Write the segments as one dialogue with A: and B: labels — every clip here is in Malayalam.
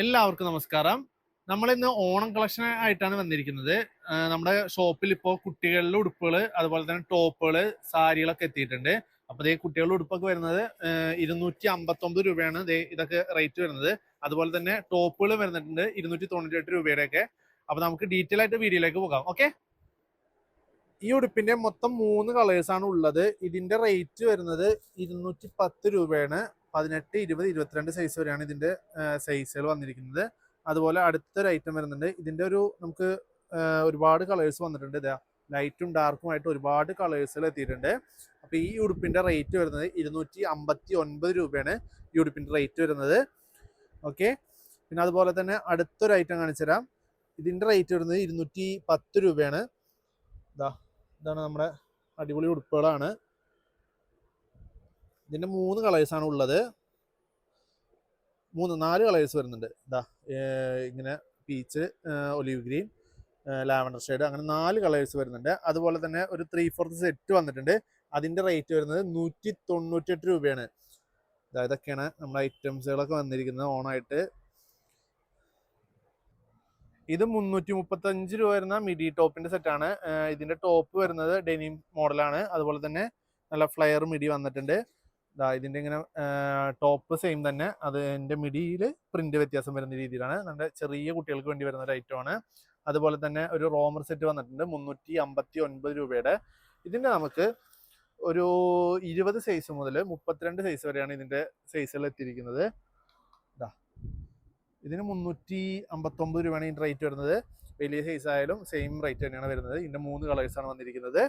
A: എല്ലാവർക്കും നമസ്കാരം. നമ്മൾ ഇന്ന് ഓണം കളക്ഷൻ ആയിട്ടാണ് വന്നിരിക്കുന്നത്. നമ്മുടെ ഷോപ്പിൽ ഇപ്പോൾ കുട്ടികളുടെ ഉടുപ്പുകൾ അതുപോലെ തന്നെ ടോപ്പുകൾ സാരികളൊക്കെ എത്തിയിട്ടുണ്ട്. അപ്പൊ ഇതേ കുട്ടികളുടെ ഉടുപ്പൊക്കെ വരുന്നത് ഇരുന്നൂറ്റി അമ്പത്തൊമ്പത് രൂപയാണ് ദേ ഇതൊക്കെ റേറ്റ് വരുന്നത്. അതുപോലെ തന്നെ ടോപ്പുകൾ വരുന്നുണ്ട് ഇരുന്നൂറ്റി തൊണ്ണൂറ്റി രൂപയുടെയൊക്കെ. അപ്പൊ നമുക്ക് ഡീറ്റെയിൽ ആയിട്ട് വീഡിയോയിലേക്ക് പോകാം ഓക്കെ? ഈ ഉടുപ്പിന്റെ മൊത്തം മൂന്ന് കളേഴ്സ് ആണ് ഉള്ളത്. ഇതിന്റെ റേറ്റ് വരുന്നത് ഇരുന്നൂറ്റി പത്ത് രൂപയാണ്. പതിനെട്ട് ഇരുപത് ഇരുപത്തിരണ്ട് സൈസ് വരെയാണ് ഇതിന്റെ സൈസുകൾ വന്നിരിക്കുന്നത്. അതുപോലെ അടുത്തൊരു ഐറ്റം വരുന്നുണ്ട്. ഇതിന്റെ ഒരു നമുക്ക് ഒരുപാട് കളേഴ്സ് വന്നിട്ടുണ്ട്. ഇതാ ലൈറ്റും ഡാർക്കുമായിട്ട് ഒരുപാട് കളേഴ്സുകൾ എത്തിയിട്ടുണ്ട്. അപ്പോൾ ഈ ഉടുപ്പിന്റെ റേറ്റ് വരുന്നത് ഇരുന്നൂറ്റി അമ്പത്തി ഒൻപത് രൂപയാണ് ഈ ഉടുപ്പിന്റെ റേറ്റ് വരുന്നത്. ഓക്കെ പിന്നെ അതുപോലെ തന്നെ അടുത്തൊരു ഐറ്റം കാണിച്ചു തരാം. ഇതിന്റെ റേറ്റ് വരുന്നത് ഇരുന്നൂറ്റി പത്ത് രൂപയാണ്. ഇതാ ഇതാണ് നമ്മുടെ അടിപൊളി ഉടുപ്പുകളാണ്. ഇതിന്റെ മൂന്ന് കളേഴ്സ് ആണ് ഉള്ളത്. മൂന്ന് നാല് കളേഴ്സ് വരുന്നുണ്ട്. ഇതാ ഇങ്ങനെ peach olive green lavender shade അങ്ങനെ നാല് കളേഴ്സ് വരുന്നുണ്ട്. അതുപോലെ തന്നെ ഒരു ത്രീ ഫോർത്ത് സെറ്റ് വന്നിട്ടുണ്ട്. അതിന്റെ റേറ്റ് വരുന്നത് നൂറ്റി തൊണ്ണൂറ്റെട്ട് രൂപയാണ്. ഇതാ ഇതൊക്കെയാണ് നമ്മുടെ ഐറ്റംസുകളൊക്കെ വന്നിരിക്കുന്നത് ഓണായിട്ട്. ഇത് മുന്നൂറ്റി മുപ്പത്തഞ്ച് രൂപ വരുന്ന മിഡി ടോപ്പിന്റെ സെറ്റാണ് ഇതിന്റെ ടോപ്പ് വരുന്നത് ഡെനിം മോഡലാണ് അതുപോലെ തന്നെ നല്ല ഫ്ലയർ മിഡി വന്നിട്ടുണ്ട്. ദാ ഇതിന്റെ ഇങ്ങനെ ടോപ്പ് സെയിം തന്നെ. അത് എന്റെ മിഡിയിൽ പ്രിന്റ് വ്യത്യാസം വരുന്ന രീതിയിലാണ്. നമ്മുടെ ചെറിയ കുട്ടികൾക്ക് വേണ്ടി വരുന്ന ഒരു ഐറ്റമാണ് അതുപോലെ തന്നെ ഒരു റോമർ സെറ്റ് വന്നിട്ടുണ്ട് മുന്നൂറ്റി അമ്പത്തി ഒൻപത് രൂപയുടെ. ഇതിന്റെ നമുക്ക് ഒരു ഇരുപത് സൈസ് മുതൽ മുപ്പത്തിരണ്ട് സൈസ് വരെയാണ് ഇതിന്റെ സൈസുകൾ എത്തിയിരിക്കുന്നത്. ഇതാ ഇതിന് മുന്നൂറ്റി അമ്പത്തൊമ്പത് രൂപയാണ് ഇതിന്റെ റേറ്റ് വരുന്നത്. വലിയ സൈസ് ആയാലും സെയിം റേറ്റ് തന്നെയാണ് വരുന്നത്. ഇതിന്റെ മൂന്ന് കളേഴ്സാണ് വന്നിരിക്കുന്നത്.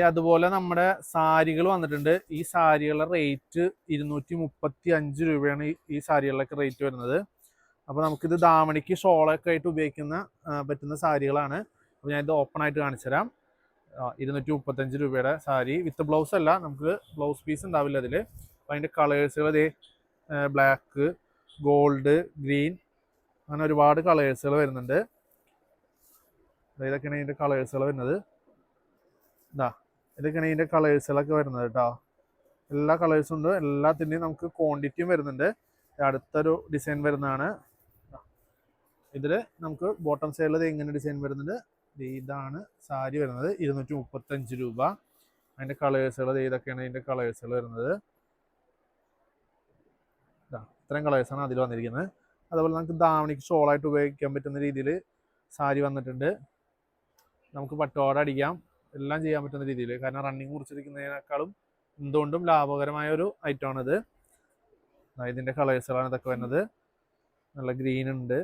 A: അതുപോലെ നമ്മുടെ സാരികൾ വന്നിട്ടുണ്ട്. ഈ സാരികളുടെ റേറ്റ് ഇരുന്നൂറ്റി മുപ്പത്തി അഞ്ച് രൂപയാണ് ഈ- സാരികളിലൊക്കെ റേറ്റ് വരുന്നത്. അപ്പോൾ നമുക്കിത് ദാമണിക്ക് ഷോളൊക്കെ ആയിട്ട് ഉപയോഗിക്കുന്ന പറ്റുന്ന സാരികളാണ്. അപ്പോൾ ഞാനിത് ഓപ്പൺ ആയിട്ട് കാണിച്ചു തരാം. ഇരുന്നൂറ്റി മുപ്പത്തഞ്ച് രൂപയുടെ സാരി. വിത്ത് ബ്ലൗസ് അല്ല നമുക്ക് ബ്ലൗസ് പീസ് ഉണ്ടാവില്ല അതിൽ അപ്പോൾ അതിന്റെ കളേഴ്സുകൾ ഇതേ ബ്ലാക്ക് ഗോൾഡ് ഗ്രീൻ അങ്ങനെ ഒരുപാട് കളേഴ്സുകൾ വരുന്നുണ്ട്. ഇതൊക്കെയാണ് ഇതിന്റെ കളേഴ്സുകൾ വരുന്നത്. ഇതാ ഇതൊക്കെയാണ് ഇതിന്റെ കളേഴ്സുകളൊക്കെ വരുന്നത് കേട്ടോ. എല്ലാ കളേഴ്സും ഉണ്ട്. എല്ലാത്തിന്റെയും നമുക്ക് ക്വാണ്ടിറ്റിയും വരുന്നുണ്ട്. അടുത്തൊരു ഡിസൈൻ വരുന്നതാണ്. ഇതിൽ നമുക്ക് ബോട്ടം സൈഡിൽ ഇങ്ങനെ ഡിസൈൻ വരുന്നുണ്ട്. ഇതാണ് സാരി വരുന്നത്. ഇരുന്നൂറ്റി മുപ്പത്തഞ്ച് രൂപ. അതിന്റെ കളേഴ്സുകൾ ഇതൊക്കെയാണ് ഇതിന്റെ കളേഴ്സുകൾ വരുന്നത്. ഇതാ ഇത്രയും കളേഴ്സാണ് അതിൽ വന്നിരിക്കുന്നത്. അതുപോലെ നമുക്ക് ദാവണിക്ക് ഷോളായിട്ട് ഉപയോഗിക്കാൻ പറ്റുന്ന രീതിയിൽ സാരി വന്നിട്ടുണ്ട്. നമുക്ക് പട്ടോട അടിക്കാം. എല്ലാം ചെയ്യാൻ പറ്റുന്ന രീതിയിൽ. കാരണം റണ്ണിങ് കുറിച്ചിരിക്കുന്നതിനേക്കാളും എന്തുകൊണ്ടും ലാഭകരമായ ഒരു ഐറ്റം ആണിത്. ദാ ഇതിന്റെ കളേഴ്സുകളാണ് ഇതൊക്കെ വരുന്നത്. നല്ല ഗ്രീൻ ഉണ്ട്.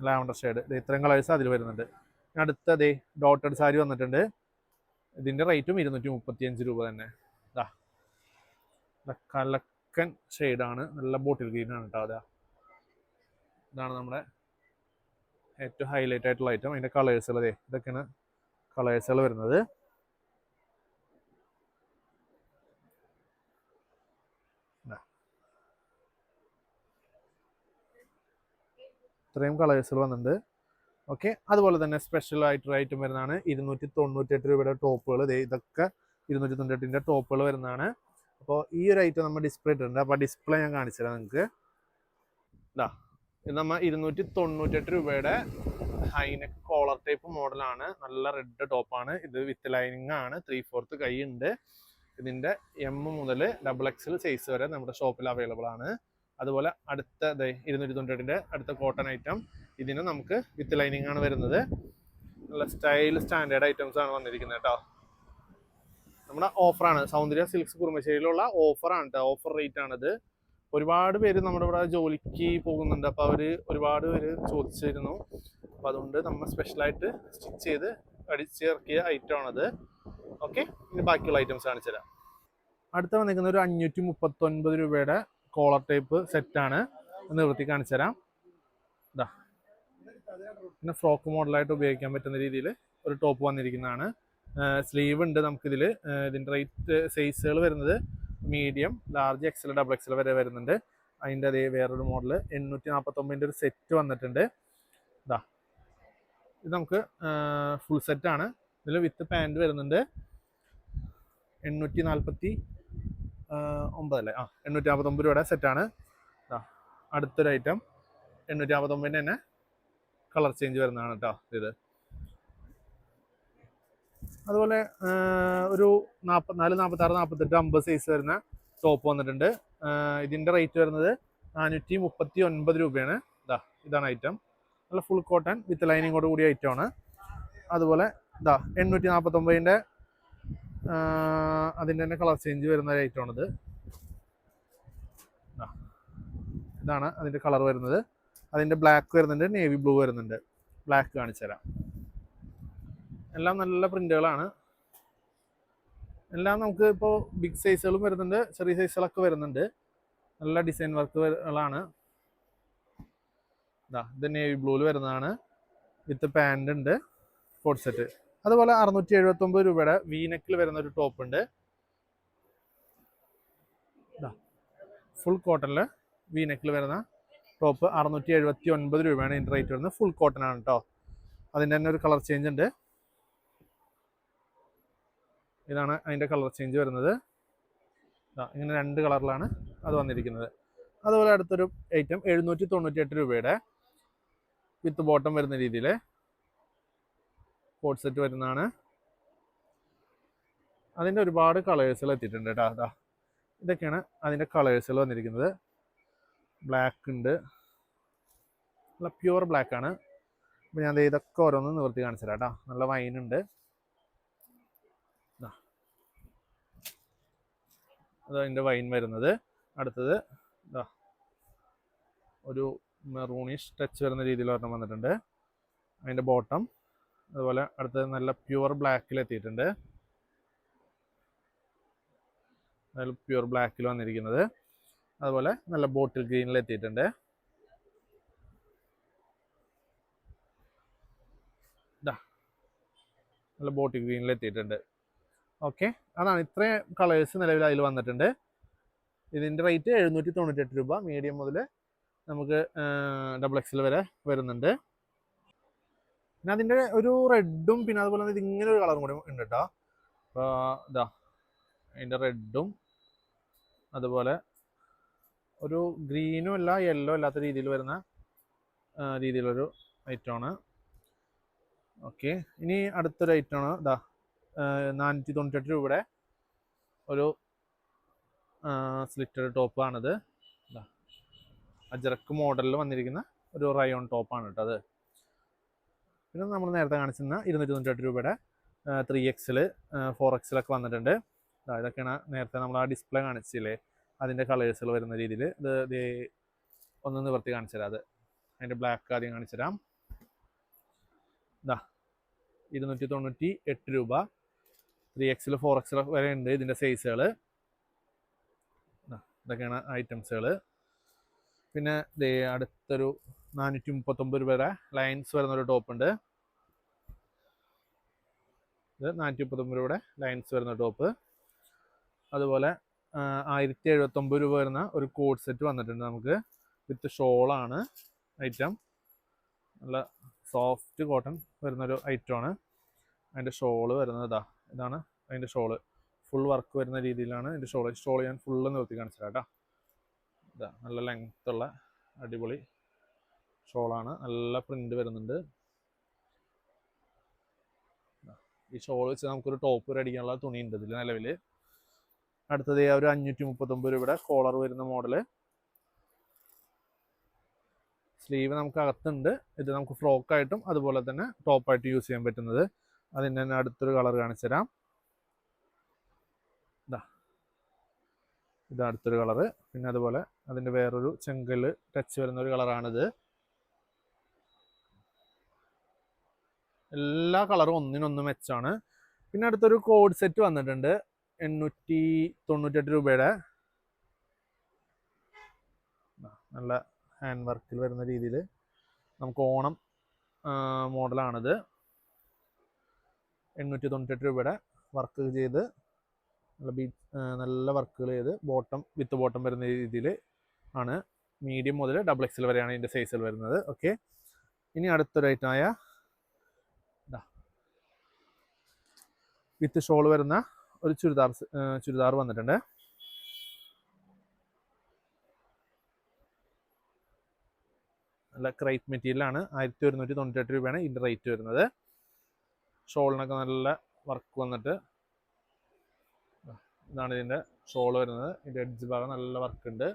A: ലാവണ്ടർ ഷെയ്ഡ് ഇത്രയും കളേഴ്സ് അതിൽ വരുന്നുണ്ട്. അടുത്ത ദേ ഡോട്ടഡ് സാരി വന്നിട്ടുണ്ട്. ഇതിന്റെ റേറ്റും ഇരുന്നൂറ്റി മുപ്പത്തി അഞ്ച് രൂപ തന്നെ. ഇതാ കലക്കൻ ഷെയ്ഡാണ് നല്ല ബോട്ടിൽ ഗ്രീൻ ആണ് കേട്ടോ അതാ ഇതാണ് നമ്മുടെ ഏറ്റവും ഹൈലൈറ്റ് ആയിട്ടുള്ള ഐറ്റം അതിന്റെ കളേഴ്സുകൾ അതെ ഇതൊക്കെയാണ് കളേഴ്സുകൾ വരുന്നത്. ഇത്രയും കളേഴ്സുകൾ വന്നിട്ടുണ്ട്. ഓക്കെ. അതുപോലെ തന്നെ സ്പെഷ്യൽ ആയിട്ടൊരു ഐറ്റം വരുന്നതാണ് ഇരുന്നൂറ്റി തൊണ്ണൂറ്റെട്ട് രൂപയുടെ ടോപ്പുകൾ. ഇതൊക്കെ ഇരുന്നൂറ്റി തൊണ്ണൂറ്റെട്ടിന്റെ ടോപ്പുകൾ വരുന്നതാണ്. അപ്പോൾ ഈ ഒരു ഐറ്റം നമ്മൾ ഡിസ്പ്ലേ ഇട്ടിട്ടുണ്ട്. അപ്പോൾ ഡിസ്പ്ലേ ഞാൻ കാണിച്ചു തരാം നിങ്ങൾക്ക്. ഇതാ ഇത് നമ്മൾ ഇരുന്നൂറ്റി തൊണ്ണൂറ്റെട്ട് രൂപയുടെ ഹൈനെക്ക് കോളർ ടൈപ്പ് മോഡലാണ്. നല്ല റെഡ് ടോപ്പാണ്. ഇത് വിത്ത് ലൈനിങ് ആണ്. ത്രീ ഫോർത്ത് കൈ ഉണ്ട്. ഇതിന്റെ എം മുതൽ ഡബിൾ എക്സൽ സൈസ് വരെ നമ്മുടെ ഷോപ്പിൽ അവൈലബിൾ ആണ്. അതുപോലെ അടുത്ത ഇരുന്നൂറ്റി തൊണ്ണൂറ്റെട്ടിന്റെ അടുത്ത കോട്ടൺ ഐറ്റം ഇതിന് നമുക്ക് വിത്ത് ലൈനിങ് ആണ് വരുന്നത്. നല്ല സ്റ്റൈൽ സ്റ്റാൻഡേർഡ് ഐറ്റംസ് ആണ് വന്നിരിക്കുന്നത് കേട്ടോ. നമ്മുടെ ഓഫറാണ് സൗന്ദര്യ സിൽക്സ് കുറുമശ്ശേരിയിലുള്ള ഓഫറാണ് കേട്ടോ ഓഫർ റേറ്റ് ആണിത്. ഒരുപാട് പേര് നമ്മുടെ ഇവിടെ ജോലിക്ക് പോകുന്നുണ്ട്. അപ്പോൾ അവർ ഒരുപാട് പേര് ചോദിച്ചിരുന്നു. അപ്പോൾ അതുകൊണ്ട് നമ്മൾ സ്പെഷ്യലായിട്ട് സ്റ്റിച്ച് ചെയ്ത് അടിച്ചിറക്കിയ ഐറ്റം ആണത്. ഓക്കെ ഇനി ബാക്കിയുള്ള ഐറ്റംസ് കാണിച്ചു തരാം. അടുത്ത വന്നിരിക്കുന്ന ഒരു അഞ്ഞൂറ്റി മുപ്പത്തൊൻപത് രൂപയുടെ കോളർ ടൈപ്പ് സെറ്റാണ് നിവൃത്തി കാണിച്ചു തരാം. ഇതാ പിന്നെ ഫ്രോക്ക് മോഡലായിട്ട് ഉപയോഗിക്കാൻ പറ്റുന്ന രീതിയിൽ ഒരു ടോപ്പ് വന്നിരിക്കുന്നതാണ്. സ്ലീവ് ഉണ്ട് നമുക്കിതിൽ ഇതിന്റെ റേറ്റ് സൈസുകൾ വരുന്നത് medium large XL double XL വരെ വരുന്നുണ്ട്. അതിന്റെ അതേ വേറൊരു മോഡൽ എണ്ണൂറ്റി നാൽപ്പത്തൊമ്പതിന്റെ ഒരു സെറ്റ് വന്നിട്ടുണ്ട്. ഇതാ ഇത് നമുക്ക് ഫുൾ സെറ്റാണ് ഇതിൽ വിത്ത് പാന്റ് വരുന്നുണ്ട്. എണ്ണൂറ്റി നാൽപ്പത്തി ഒമ്പതല്ലേ? ആ എണ്ണൂറ്റി നാൽപ്പത്തൊമ്പത് രൂപയുടെ സെറ്റാണ് അടുത്തൊരു ഐറ്റം എണ്ണൂറ്റി നാൽപ്പത്തൊമ്പതിന്റെ തന്നെ കളർ ചേഞ്ച് വരുന്നതാണ് കേട്ടോ ഇത്. അതുപോലെ ഒരു നാൽപ്പത്തിനാല് നാൽപ്പത്താറ് നാൽപ്പത്തെട്ട് അമ്പത് സൈസ് വരുന്ന ടോപ്പ് വന്നിട്ടുണ്ട്. ഇതിന്റെ റേറ്റ് വരുന്നത് നാനൂറ്റി മുപ്പത്തി ഒൻപത് രൂപയാണ്. ഇതാ ഇതാണ് ഐറ്റം നല്ല ഫുൾ കോട്ടൺ വിത്ത് ലൈനിങ്ങോട് കൂടിയ ഐറ്റമാണ് അതുപോലെ ഇതാ എണ്ണൂറ്റി നാൽപ്പത്തൊമ്പതിന്റെ അതിന്റെ തന്നെ കളർ ചേഞ്ച് വരുന്ന ഒരു ഐറ്റമാണിത്. ഇതാണ് അതിന്റെ കളർ വരുന്നത്. അതിന്റെ ബ്ലാക്ക് വരുന്നുണ്ട് നേവി ബ്ലൂ വരുന്നുണ്ട്. ബ്ലാക്ക് കാണിച്ചു തരാം. എല്ലാം നല്ല പ്രിന്റുകളാണ് എല്ലാം നമുക്ക് ഇപ്പോൾ ബിഗ് സൈസുകളും വരുന്നുണ്ട് ചെറിയ സൈസുകളൊക്കെ വരുന്നുണ്ട്. നല്ല ഡിസൈൻ വർക്കുകളാണ് ഇതാ ഇത് നേവി ബ്ലൂവിൽ വരുന്നതാണ്. വിത്ത് പാന്റ് ഉണ്ട് കോട്ട് സെറ്റ് അതുപോലെ അറുന്നൂറ്റി എഴുപത്തി ഒമ്പത് രൂപയുടെ വീനക്കിൽ വരുന്ന ഒരു ടോപ്പ് ഉണ്ട് ഫുൾ കോട്ടണിൽ വീനക്കിൽ വരുന്ന ടോപ്പ് അറുന്നൂറ്റി എഴുപത്തി ഒൻപത് രൂപയാണ് ഇതിന്റെ റേറ്റ് വരുന്നത്. ഫുൾ കോട്ടൺ ആണ് കേട്ടോ അതിന്റെ തന്നെ ഒരു കളർ ചേഞ്ച് ഉണ്ട്. ഇതാണ് അതിന്റെ കളർ ചേഞ്ച് വരുന്നത്. ഇങ്ങനെ രണ്ട് കളറിലാണ് അത് വന്നിരിക്കുന്നത്. അതുപോലെ അടുത്തൊരു ഐറ്റം എഴുന്നൂറ്റി തൊണ്ണൂറ്റി എട്ട് രൂപയുടെ വിത്ത് ബോട്ടം വരുന്ന രീതിയിൽ കോട്ട് സെറ്റ് വരുന്നതാണ്. അതിന്റെ ഒരുപാട് കളേഴ്സുകൾ എത്തിയിട്ടുണ്ട് കേട്ടോ അതാ ഇതൊക്കെയാണ് അതിന്റെ കളേഴ്സുകൾ വന്നിരിക്കുന്നത്. ബ്ലാക്ക് ഉണ്ട്. നല്ല പ്യുവർ ബ്ലാക്ക് ആണ്. അപ്പോൾ ഞാൻ ഇതൊക്കെ ഓരോന്ന് നിവർത്തി കാണിച്ചു തരാം കേട്ടോ നല്ല വൈൻ ഉണ്ട്. ദാ. അത് അതിന്റെ വൈൻ വരുന്നത്. അടുത്തത് ഇതാ ഒരു മെറൂണിഷ് ടച്ച് വരുന്ന രീതിയിൽ ഒരെണ്ണം വന്നിട്ടുണ്ട്. അതിന്റെ ബോട്ടം അതുപോലെ അടുത്തത് നല്ല പ്യുവർ ബ്ലാക്കിൽ എത്തിയിട്ടുണ്ട്. നല്ല പ്യുവർ ബ്ലാക്കിൽ വന്നിരിക്കുന്നത്. അതുപോലെ നല്ല ബോട്ടിൽ ഗ്രീനിൽ എത്തിയിട്ടുണ്ട്. നല്ല ബോട്ടിൽ ഗ്രീനിൽ എത്തിയിട്ടുണ്ട്. ഓക്കെ അതാണ് ഇത്രയും കളേഴ്സ് നിലവിൽ അതിൽ വന്നിട്ടുണ്ട്. ഇതിന്റെ റേറ്റ് എഴുന്നൂറ്റി തൊണ്ണൂറ്റെട്ട് രൂപ. മീഡിയം മുതൽ നമുക്ക് ഡബിൾ എക്സിൽ വരെ വരുന്നുണ്ട്. പിന്നെ അതിന്റെ ഒരു റെഡും പിന്നെ അതുപോലെ തന്നെ ഇതിങ്ങനെ ഒരു കളറും കൂടി ഉണ്ട് കേട്ടോ ഇതാ അതിന്റെ റെഡും അതുപോലെ ഒരു ഗ്രീനും അല്ല യെല്ലോ അല്ലാത്ത രീതിയിൽ വരുന്ന രീതിയിലൊരു ഐറ്റമാണ് ഓക്കെ ഇനി അടുത്തൊരു ഐറ്റമാണ് ഇതാ നാനൂറ്റി തൊണ്ണൂറ്റെട്ട് രൂപയുടെ ഒരു സ്ലിറ്റഡ് ടോപ്പാണിത് അജറക്ക് മോഡലിൽ വന്നിരിക്കുന്ന ഒരു റയോൺ ടോപ്പാണ് കേട്ടോ അത്. പിന്നെ നമ്മൾ നേരത്തെ കാണിച്ചിരുന്ന ഇരുന്നൂറ്റി തൊണ്ണൂറ്റി രൂപയുടെ ത്രീ എക്സിൽ ഫോർ എക്സിലൊക്കെ വന്നിട്ടുണ്ട്. ഇതൊക്കെയാണ് നേരത്തെ നമ്മൾ ആ ഡിസ്പ്ലേ കാണിച്ചില്ലേ? അതിന്റെ കളേഴ്സുകൾ വരുന്ന രീതിയിൽ ഇത് ഇത് ഒന്ന് നിവർത്തി കാണിച്ചുതരാം അത്. അതിന്റെ ബ്ലാക്ക് ആദ്യം കാണിച്ചുതരാം. ഇതാ ഇരുന്നൂറ്റി തൊണ്ണൂറ്റി എട്ട് രൂപ ത്രീ എക്സിൽ ഫോർ എക്സിൽ വരെ ഉണ്ട് ഇതിന്റെ സൈസുകൾ ഇതൊക്കെയാണ് ഐറ്റംസുകൾ പിന്നെ അടുത്തൊരു നാനൂറ്റി മുപ്പത്തൊമ്പത് രൂപയുടെ ലൈൻസ് വരുന്നൊരു ടോപ്പ് ഉണ്ട്. ഇത് നാനൂറ്റി മുപ്പത്തൊമ്പത് രൂപയുടെ ലൈൻസ് വരുന്ന ടോപ്പ് അതുപോലെ ആയിരത്തി എഴുപത്തൊമ്പത് രൂപ വരുന്ന ഒരു കോഡ് സെറ്റ് വന്നിട്ടുണ്ട് നമുക്ക്. വിത്ത് ഷോളാണ് ഐറ്റം നല്ല സോഫ്റ്റ് കോട്ടൺ വരുന്നൊരു ഐറ്റമാണ് അതിന്റെ ഷോൾ വരുന്നത് ഇതാ. ഇതാണ് അതിന്റെ ഷോൾ ഫുൾ വർക്ക് വരുന്ന രീതിയിലാണ് ഇതിന്റെ ഷോൾ ഷോൾ ഞാൻ ഫുള്ള് നിർത്തി കാണിച്ചു കേട്ടോ. ഇതാ നല്ല ലെങ്ത്തുള്ള അടിപൊളി ഷോളാണ് നല്ല പ്രിന്റ് വരുന്നുണ്ട്. ഈ ഷോൾ വെച്ച് നമുക്കൊരു ടോപ്പ് അടിക്കാനുള്ള തുണി ഉണ്ട് ഇതിൽ നിലവിൽ അടുത്തത് ഒരു അഞ്ഞൂറ്റി മുപ്പത്തൊമ്പത് രൂപയുടെ കോളർ വരുന്ന മോഡൽ സ്ലീവ് നമുക്ക് അകത്തുണ്ട് ഇത് നമുക്ക് ഫ്രോക്കായിട്ടും അതുപോലെ തന്നെ ടോപ്പായിട്ട് യൂസ് ചെയ്യാൻ പറ്റുന്നത്. അതിന് തന്നെ അടുത്തൊരു കളർ കാണിച്ചു തരാം. ഇതാ ഇത് അടുത്തൊരു കളറ് പിന്നെ അതുപോലെ അതിന്റെ വേറൊരു ചെങ്കൽ ടച്ച് വരുന്ന ഒരു കളറാണിത് എല്ലാ കളറും ഒന്നിനൊന്ന് മെച്ചാണ് പിന്നെ അടുത്തൊരു കോഡ് സെറ്റ് വന്നിട്ടുണ്ട്. എണ്ണൂറ്റി തൊണ്ണൂറ്റെട്ട് രൂപയുടെ നല്ല ഹാൻഡ് വർക്കിൽ വരുന്ന രീതിയിൽ നമുക്ക് ഓണം മോഡലാണിത് എണ്ണൂറ്റി തൊണ്ണൂറ്റെട്ട് രൂപയുടെ വർക്ക് ചെയ്ത് നല്ല ബീ നല്ല വർക്കുകൾ ചെയ്ത് ബോട്ടം വിത്ത് ബോട്ടം വരുന്ന രീതിയിൽ ആണ്. മീഡിയം മുതൽ ഡബിൾ എക്സൽ വരെയാണ് ഇതിന്റെ സൈസിൽ വരുന്നത്. ഓക്കെ ഇനി അടുത്തൊരു ഐറ്റമായ വിത്ത് ഷോൾ വരുന്ന ഒരു ചുരിദാർ ചുരിദാർ വന്നിട്ടുണ്ട്. നല്ല ക്രൈറ്റ് മെറ്റീരിയലാണ്. ആയിരത്തി ഒരുന്നൂറ്റി തൊണ്ണൂറ്റെട്ട് രൂപയാണ് ഇതിന്റെ റേറ്റ് വരുന്നത്. ഷോളിനൊക്കെ നല്ല വർക്ക് വന്നിട്ട് ഇതാണ് ഇതിന്റെ ഷോൾ വരുന്നത്. ഇതിന്റെ എഡ്ജ് ഭാഗം നല്ല വർക്ക് ഉണ്ട്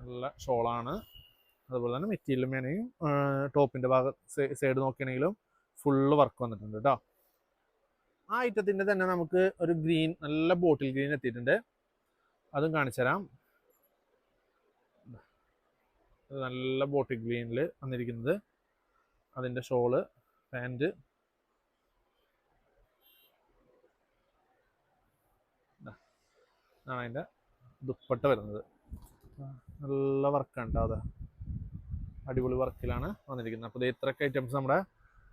A: നല്ല ഷോളാണ്. അതുപോലെ തന്നെ മെറ്റീരിയലും വേണമെങ്കിൽ ടോപ്പിന്റെ ഭാഗം സൈഡ് നോക്കിയാണെങ്കിലും ഫുള്ള് വർക്ക് വന്നിട്ടുണ്ട് കേട്ടോ ആ ഐറ്റത്തിന്റെ തന്നെ നമുക്ക് ഒരു ഗ്രീൻ നല്ല ബോട്ടിൽ ഗ്രീൻ എത്തിയിട്ടുണ്ട്. അതും കാണിച്ചു തരാം. ഇത് നല്ല ബോട്ടിൽ ഗ്രീനിൽ വന്നിരിക്കുന്നത്. അതിന്റെ ഷോൾ പാന്റ്. ആണ് അതിന്റെ ദുപ്പട്ട വരുന്നത്. നല്ല വർക്കാണ് കേട്ടോ അത്. അടിപൊളി വർക്കിലാണ് വന്നിരിക്കുന്നത്. അപ്പോൾ ഇത്രയൊക്കെ ഐറ്റംസ് നമ്മുടെ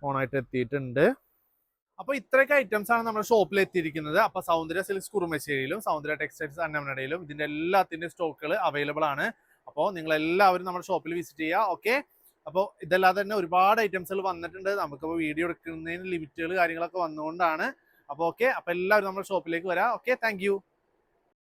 A: ഓണായിട്ട് എത്തിയിട്ടുണ്ട്. അപ്പോൾ ഇത്രയൊക്കെ ഐറ്റംസ് ആണ് നമ്മുടെ ഷോപ്പിൽ എത്തിയിരിക്കുന്നത്. അപ്പോൾ സൗന്ദര്യ സിൽക്സ് കുറുമശ്ശേരിയിലും സൗന്ദര്യ ടെക്സ്റ്റൈൽസ് അന്നമനടയിലും ഇതിന്റെ എല്ലാത്തിന്റെ സ്റ്റോക്കുകൾ അവൈലബിൾ ആണ്. അപ്പോൾ നിങ്ങൾ എല്ലാവരും നമ്മുടെ ഷോപ്പിൽ വിസിറ്റ് ചെയ്യുക ഓക്കെ അപ്പോൾ ഇതല്ലാതെ തന്നെ ഒരുപാട് ഐറ്റംസുകൾ വന്നിട്ടുണ്ട്. നമുക്കിപ്പോൾ വീഡിയോ എടുക്കുന്നതിന് ലിമിറ്റുകൾ കാര്യങ്ങളൊക്കെ വന്നുകൊണ്ടാണ്. അപ്പോൾ ഓക്കെ അപ്പോൾ എല്ലാവരും നമ്മുടെ ഷോപ്പിലേക്ക് വരാം ഓക്കെ താങ്ക്